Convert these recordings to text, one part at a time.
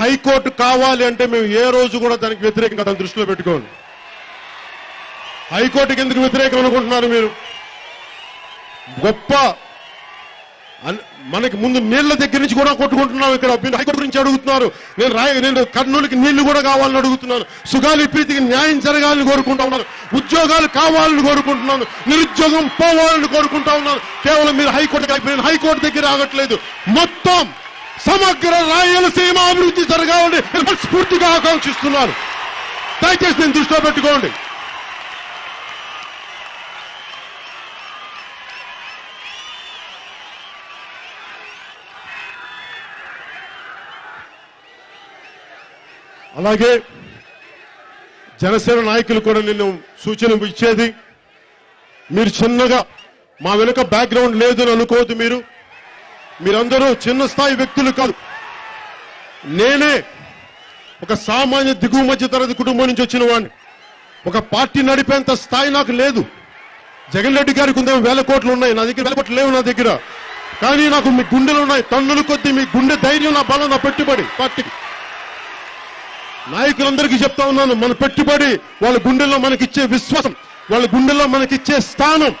High court కావాలి అంటే మేము ఏ రోజు కూడా దానికి వ్యతిరేకంగా దాన్ని దృష్టిలో పెట్టుకోండి హైకోర్టుకి ఎందుకు వ్యతిరేకం అనుకుంటున్నారు మీరు? గొప్ప మనకి ముందు నీళ్ళ దగ్గర నుంచి కూడా కొట్టుకుంటున్నాం ఇక్కడ. మీరు హైకోర్టు గురించి అడుగుతున్నారు. నేను రాయ నేను కర్నూలుకి నీళ్ళు కూడా కావాలని అడుగుతున్నాను. సుగాలి ప్రీతికి న్యాయం జరగాలని కోరుకుంటా ఉన్నాను. ఉద్యోగాలు కావాలని కోరుకుంటున్నాను. నిరుద్యోగం పోవాలని కోరుకుంటా ఉన్నాను. కేవలం మీరు హైకోర్టు నేను హైకోర్టు దగ్గర ఆగట్లేదు. మొత్తం సమగ్ర రాయలసీమ అభివృద్ధి జరగాలని స్ఫూర్తిగా మనస్ఫూర్తిగా ఆకాంక్షిస్తున్నాను. దయచేసి నేను దృష్టిలో పెట్టుకోండి. అలాగే జనసేన నాయకులు కూడా నిన్ను సూచన ఇచ్చేది మీరు చిన్నగా మా వెనుక బ్యాక్గ్రౌండ్ లేదని అనుకోవద్దు మీరు. మీరందరూ చిన్న స్థాయి వ్యక్తులు కాదు. నేనే ఒక సామాన్య దిగువ మధ్య తరగతి కుటుంబం నుంచి వచ్చిన వాడిని ఒక పార్టీ నడిపేంత స్థాయి నాకు లేదు. జగన్ రెడ్డి గారికి ఉందేమో వేల కోట్లు ఉన్నాయి. నా దగ్గర వేల కోట్లు లేవు నా దగ్గర. కానీ నాకు మీ గుండెలు ఉన్నాయి. తన్నులు కొద్దీ మీ గుండె ధైర్యం నా బలం నా పెట్టుబడి. పార్టీకి నాయకులందరికీ చెప్తా ఉన్నాను. మన పెట్టుబడి వాళ్ళ గుండెల్లో మనకిచ్చే విశ్వాసం వాళ్ళ గుండెల్లో మనకిచ్చే స్థానం.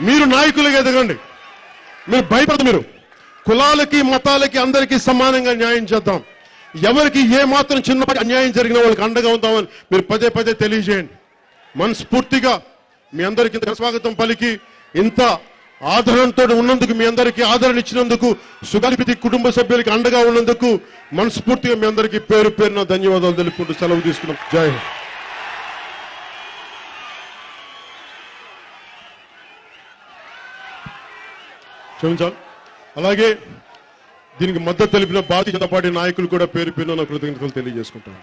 మీరు నాయకులుగా ఎదగండి. మీరు భయపడదు మీరు. కులాలకి మతాలకి అందరికీ సమానంగా న్యాయం చేద్దాం. ఎవరికి ఏ మాత్రం చిన్నపాటి అన్యాయం జరిగిన వాళ్ళకి అండగా ఉందామని మీరు పదే పదే తెలియజేయండి. మనస్ఫూర్తిగా మీ అందరికీ ఇంత స్వాగతం పలికి ఇంత ఆదరణతో ఉన్నందుకు మీ అందరికీ ఆదరణ ఇచ్చినందుకు సుగర్భితి కుటుంబ సభ్యులకి అండగా ఉన్నందుకు మనస్ఫూర్తిగా మీ అందరికీ పేరు పేరున ధన్యవాదాలు తెలుపుకుంటూ సెలవు తీసుకున్నాం. జై హింద్. క్షమించాలి. అలాగే దీనికి మద్దతు తెలిపిన భారతీయ జనతా పార్టీ నాయకులు కూడా పేరు పేరు నా కృతజ్ఞతలు తెలియజేసుకుంటాను